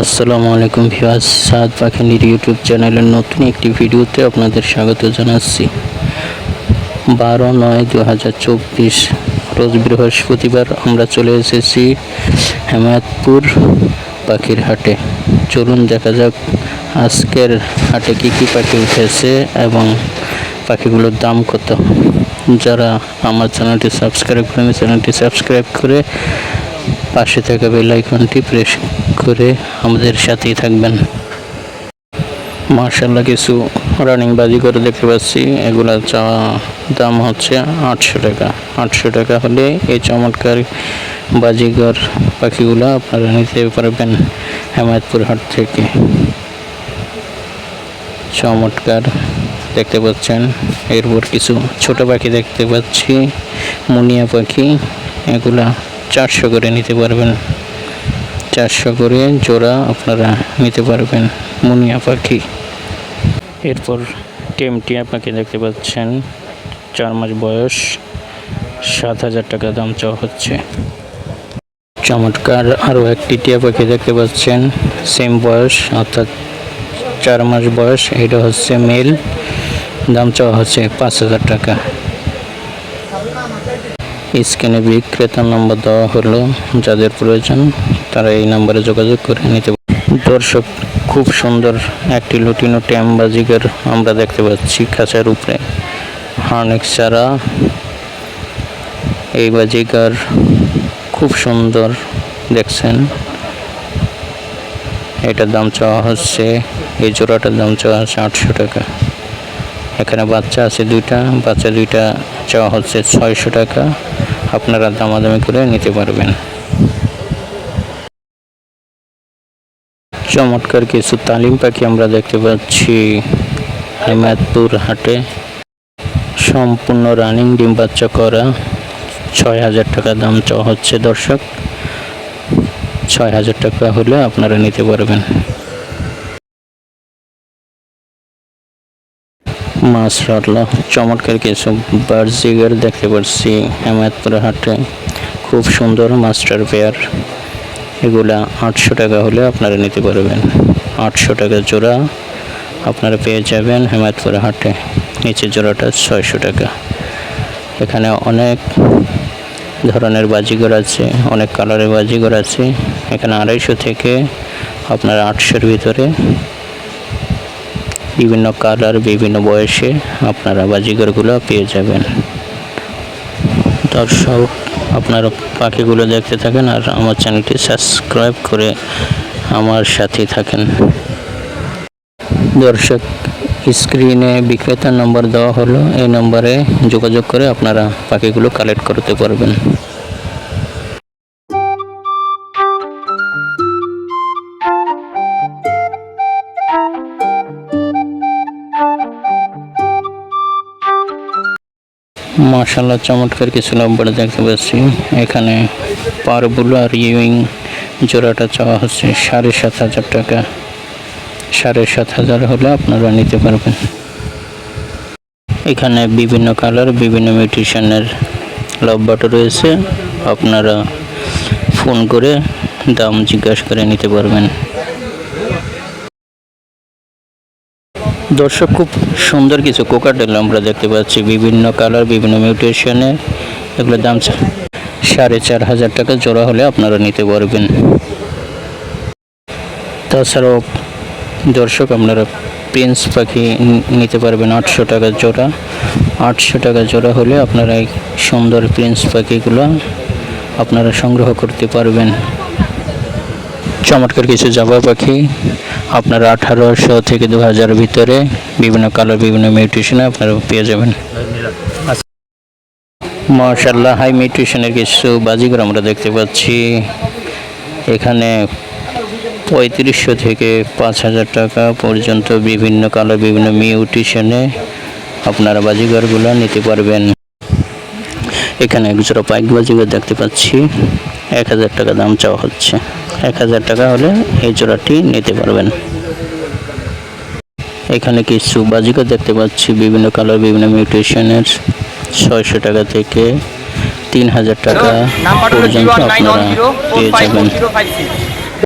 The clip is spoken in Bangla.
আসসালামু আলাইকুম ভিওয়াজ সাদ পাখিনির ইউটিউব চ্যানেলের নতুন একটি ভিডিওতে আপনাদের স্বাগত জানাচ্ছি। বারো নয় দু হাজার চব্বিশ রোজ বৃহস্পতিবার আমরা চলে এসেছি হেমায়তপুর পাখির হাটে। চলুন দেখা যাক আজকের হাটে কী কী পাখি উঠেছে এবং পাখিগুলোর দাম কত। যারা আমার চ্যানেলটি সাবস্ক্রাইব করেন, চ্যানেলটি সাবস্ক্রাইব করে পাশে থাকা বেল আইকনটি প্রেস করে আমাদের সাথেই থাকবেন। মার্শাল্লাহ কিছু রানিং বাজি করে দেখতে পাচ্ছি। এগুলা চাওয়া দাম হচ্ছে আটশো টাকা। আটশো টাকা হলে এই চমৎকার বাজিগর পাখিগুলো আপনারা নিতে পারবেন হেমায়তপুর হাট থেকে। চমৎকার দেখতে পাচ্ছেন। এরপর কিছু ছোট পাখি দেখতে পাচ্ছি। মুনিয়া পাখি, এগুলা চারশো করে নিতে পারবেন। চারশো করে জোড়া আপনারা নিতে পারবেন মুনিয়া পাখি। এরপর টেমটি আপনাকে দেখতে পাচ্ছেন, চার মাস বয়স, সাত হাজার টাকা দাম চাওয়া হচ্ছে। চমৎকার আরও একটি টিয়া পাখি দেখতে পাচ্ছেন সেম বয়স, অর্থাৎ চার মাস বয়স, এটা হচ্ছে মেল দাম চাওয়া হচ্ছে পাঁচ হাজার টাকা। স্ক্রিনে বিক্রেতার নম্বর দেওয়া হলো, যাদের প্রয়োজন তারা এই নম্বরে যোগাযোগ করে নিতে দর্শক, খুব সুন্দর একটি লুটিনো ট্যাম বাজিকার আমরা দেখতে পাচ্ছি খাঁচার উপরে। অনেক সারা এই বাজিকার খুব সুন্দর দেখছেন। এটার দাম চাওয়া হচ্ছে, এই জোড়াটার দাম চাওয়া হচ্ছে আটশো টাকা। এখানে বাচ্চা আছে দুইটা, বাচ্চা দুইটা চাওয়া হচ্ছে ছয়শো টাকা। আপনারা দামাদামি করে নিতে পারবেন। চমৎকার কিছু তালিম পাখি আমরা দেখতে পাচ্ছি হেমায়তপুর হাটে। সম্পূর্ণ রানিং ডিম বাচ্চা করা। ছয় হাজার টাকা দাম চাওয়া হচ্ছে দর্শক। ছয় হাজার টাকা হলে আপনারা নিতে পারবেন। মাশাআল্লাহ চমৎকার কিছু বার্জিগার দেখতে পাচ্ছি হেমায়তপুর হাটে। খুব সুন্দর মাস্টার পেয়ার। এগুলা আটশো টাকা হলে আপনারা নিতে পারবেন। আটশো টাকা জোড়া আপনারা পেয়ে যাবেন হেমায়তপুর হাটে। নিচের জোড়াটা ছয়শো টাকা। এখানে অনেক ধরনের বাজিগর আছে, অনেক কালারের বাজিগর আছে। এখানে আড়াইশো থেকে আপনার আটশোর ভিতরে বিভিন্ন কালার, বিভিন্ন বয়সে আপনারা বাজিগরগুলো পেয়ে যাবেন। দর্শক, আপনারা পাখিগুলো দেখতে থাকেন আর আমার চ্যানেলটি সাবস্ক্রাইব করে আমার সাথে থাকেন। দর্শক, স্ক্রিনে বিক্রেতার নম্বর দেওয়া হলো। এই নম্বরে যোগাযোগ করে আপনারা পাখিগুলো কালেক্ট করতে পারবেন। মার্শাল্লাহ চমৎকার কিছু নম্বর দেখতে পাচ্ছি। এখানে পারবুলো আর ইউইং জোড়াটা চাওয়া হচ্ছে, সাড়ে সাত হাজার টাকা। সাড়ে সাত হাজার হলে আপনারা নিতে পারবেন। এখানে বিভিন্ন কালার বিভিন্ন মিউটিশনের লব্বাটো রয়েছে। আপনারা ফোন করে দাম জিজ্ঞাসা করে নিতে পারবেন। দর্শক, খুব সুন্দর কিছু কোকাটেল আমরা দেখতে পাচ্ছি। বিভিন্ন কালার, বিভিন্ন মিউটেশনে। এগুলোর দাম সাড়ে চার হাজার টাকা জোড়া হলে আপনারা নিতে পারবেন। তাছাড়াও দর্শক, আপনারা প্রিন্স পাখি নিতে পারবেন আটশো টাকা জোড়া। আটশো টাকা জোড়া হলে আপনারা এই সুন্দর প্রিন্স পাখিগুলো আপনারা সংগ্রহ করতে পারবেন। চমৎকার কিছু জাবা পাখি। আপনারা আঠারোশো থেকে দু হাজার ভিতরে বিভিন্ন কালার, বিভিন্ন মিউটেশনে আপনারা পেয়ে যাবেন। মার্শাল্লাহ হাই মিউটেশনের কিছু বাজিগর আমরা দেখতে পাচ্ছি। এখানে পঁয়ত্রিশশো থেকে পাঁচ হাজার টাকা পর্যন্ত বিভিন্ন কালার, বিভিন্ন মিউটেশনে আপনারা বাজিগরগুলো নিতে পারবেন। এখানে এক জোড়া পাইক বাজিগর দেখতে পাচ্ছি। এক হাজার টাকা দাম চাওয়া হচ্ছে। এক হাজার টাকা হলে এই জোড়াটি নিতে পারবেন। এখানে কিছু বাজিকা দেখতে পাচ্ছি বিভিন্ন কালার বিভিন্ন মিউটেশনের। ছয়শো টাকা থেকে তিন হাজার টাকা পর্যন্ত আপনারা পেয়ে যাবেন।